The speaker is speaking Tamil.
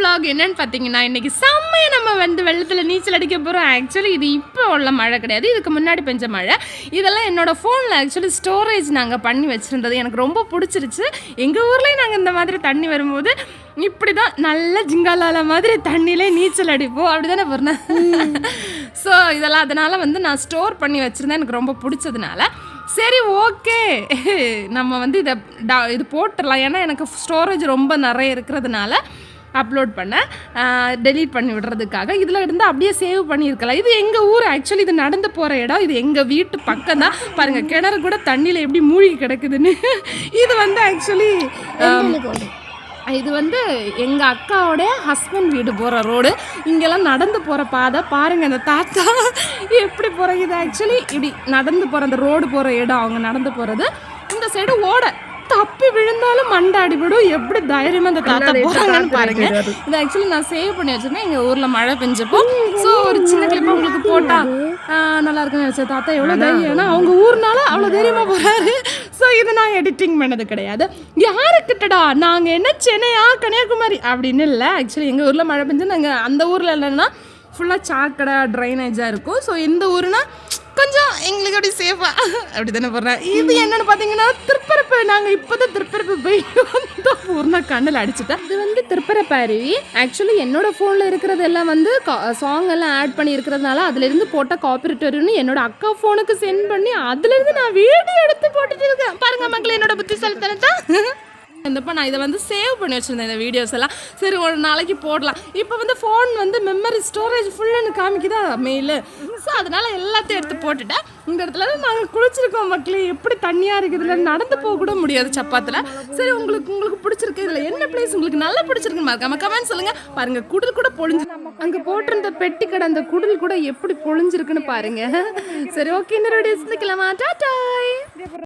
vlog என்னன்னு பார்த்தீங்கன்னா இன்றைக்கி செம்மையை நம்ம வந்து வெள்ளத்தில் நீச்சல் அடிக்க போகிறோம் ஆக்சுவலி இது இப்போ உள்ள மழை கிடையாது. இதுக்கு முன்னாடி பெஞ்ச மழை. இதெல்லாம் என்னோடய ஃபோனில் ஆக்சுவலி ஸ்டோரேஜ் நாங்கள் பண்ணி வச்சுருந்தது. எனக்கு ரொம்ப பிடிச்சிருச்சு. எங்கள் ஊர்லேயும் நாங்கள் இந்த மாதிரி தண்ணி வரும்போது இப்படி தான் நல்ல ஜிங்காலால மாதிரி தண்ணியிலே நீச்சல் அடிப்போம். அப்படி தானே பண்ணேன் ஸோ இதெல்லாம் அதனால் வந்து நான் ஸ்டோர் பண்ணி வச்சுருந்தேன். எனக்கு ரொம்ப பிடிச்சதுனால. சரி ஓகே நம்ம வந்து இதை இது போட்டுடலாம். ஏன்னா எனக்கு ஸ்டோரேஜ் ரொம்ப நிறைய இருக்கிறதுனால அப்லோட் பண்ணேன் டெலீட் பண்ணி விடுறதுக்காக. இதில் இருந்து அப்படியே சேவ் பண்ணியிருக்கலாம். இது எங்கள் ஊர்? ஆக்சுவலி இது நடந்து போகிற இடம். இது எங்கள் வீட்டு பக்கம் தான் பாருங்கள் கிணறு கூட தண்ணியில் எப்படி மூழ்கி கிடக்குதுன்னு. இது வந்து ஆக்சுவலி இது வந்து எங்கள் அக்காவோட ஹஸ்பண்ட் வீடு போகிற ரோடு இங்கெல்லாம் நடந்து போகிற பாதை. பாருங்கள் அந்த தாத்தா எப்படி போகிறாங்க இது ஆக்சுவலி இப்படி நடந்து போகிற அந்த ரோடு போகிற இடம். அவங்க நடந்து போகிறது இந்த சைடு ஓட. தப்பி விழுந்தாலும் மண்டை அடிபடும். எப்படி தைரியமாக அந்த தாத்தா போகிறாங்கன்னு பாருங்க. இது ஆக்சுவலி நான் சேவ் பண்ணி வச்சிருந்தேன். எங்கள் ஊரில் மழை பெஞ்சப்போ. ஸோ ஒரு சின்ன கிளிப்பாக உங்களுக்கு போட்டா நல்லா இருக்குன்னு நினச்சேன். தாத்தா எவ்வளோ தைரியம். ஏன்னா அவங்க ஊர்னால அவ்வளோ தைரியமாக போகிறாரு ஸோ இது நான் எடிட்டிங் பண்ணது கிடையாது. யாருக்கிட்டடா? நாங்கள் என்ன சென்னையா கன்னியாகுமரி? அப்படின்னு இல்லை. ஆக்சுவலி எங்கள் ஊரில் மழை பெஞ்சு நாங்கள் அந்த ஊரில் இல்லைன்னா ஃபுல்லாக சாக்கடை ட்ரைனேஜாக இருக்கும். ஸோ இந்த ஊருனா கொஞ்சம் எங்களுக்கு அப்படி சேஃபாக அப்படி தானே போடுறேன். இது என்னன்னு பார்த்தீங்கன்னா திருப்பரப்பு நாங்கள் இப்போ தான் திருப்பரப்பு போய் வந்த பூர்ணா கண்ணில் அடிச்சுட்டேன் இது வந்து திருப்பரப்பருவி ஆக்சுவலி என்னோட ஃபோனில் இருக்கிறது எல்லாம் வந்து சாங் எல்லாம் ஆட் பண்ணி இருக்கிறதுனால அதுலேருந்து போட்ட காப்பிரைட் வரும்னு என்னோட அக்கா ஃபோனுக்கு சென்ட் பண்ணி அதுலேருந்து நான் வீடியோ எடுத்து போட்டுட்டு இருக்கேன். பாருங்க மக்கள் என்னோட புத்திசாலித்தனத்தை. இருந்தப்போ நான் இதை வந்து சேவ் பண்ணி வச்சுருந்தேன் இந்த வீடியோஸ் எல்லாம். சரி ஒரு நாளைக்கு போடலாம். இப்போ வந்து ஃபோன் வந்து மெமரி ஸ்டோரேஜ் ஃபுல்லுன்னு காமிக்குதா? மெயிலு ஸோ அதனால் எல்லாத்தையும் எடுத்து போட்டுட்டேன். இந்த இடத்துல நாங்கள் குளிச்சிருக்கோம் மக்களே. எப்படி தண்ணியாக இருக்குது? இதில் நடந்து போக கூட முடியாது சப்பாத்தில். சரி உங்களுக்கு உங்களுக்கு பிடிச்சிருக்கு. இதில் என்ன பிளேஸ் உங்களுக்கு நல்லா பிடிச்சிருக்கு மறக்காம கமெண்ட் சொல்லுங்கள் பாருங்கள் குடில் கூட பொழிஞ்சு அங்கே போட்டிருந்த பெட்டி கடை அந்த குடில் கூட எப்படி பொழிஞ்சிருக்குன்னு பாருங்கள் சரி ஓகே இந்த வீடியோஸ் கிளம்பா டாட்டாய்